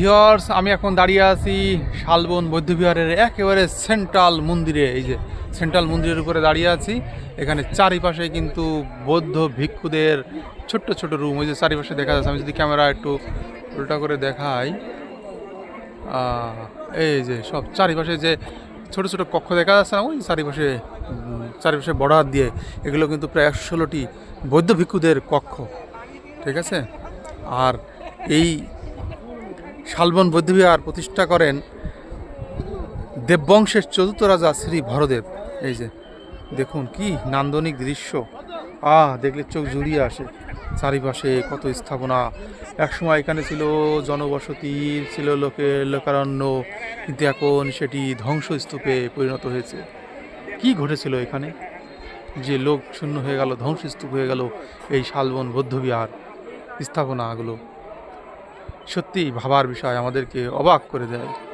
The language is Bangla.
ভিওর্স আমি এখন দাঁড়িয়ে আছি শালবন বৌদ্ধবিহারের একেবারে সেন্ট্রাল মন্দিরে। এই যে সেন্ট্রাল মন্দিরের উপরে দাঁড়িয়ে আছি। এখানে চারিপাশে কিন্তু বৌদ্ধ ভিক্ষুদের ছোট্ট ছোট রুম। ওই যে চারিপাশে দেখা যাচ্ছে। আমি যদি ক্যামেরা একটু উল্টা করে দেখাই। এই যে সব চারিপাশে যে ছোট ছোট কক্ষ দেখা যাচ্ছে না, ওই চারিপাশে চারিপাশে বর্ডার দিয়ে এগুলো কিন্তু প্রায় একশো ষোলোটি বৌদ্ধ ভিক্ষুদের কক্ষ। ঠিক আছে? আর এই শালবন বৌদ্ধবিহার প্রতিষ্ঠা করেন দেববংশের চতুর্থ রাজা শ্রী ভরদেব। এই যে, দেখুন কি নান্দনিক দৃশ্য। আহ, দেখলে চোখ জুড়িয়ে আসে। চারিপাশে কত স্থাপনা। একসময় এখানে ছিল জনবসতি, ছিল লোকের লোকারণ্য, কিন্তু এখন সেটি ধ্বংসস্তূপে পরিণত হয়েছে। কি ঘটেছিল এখানে? যে লোক শূন্য হয়ে গেল, ধ্বংসস্তূপ হয়ে গেল এই শালবন বৌদ্ধবিহার স্থাপনাগুলো। সত্যি ভাবার বিষয় আমাদেরকে অবাক করে দেয়।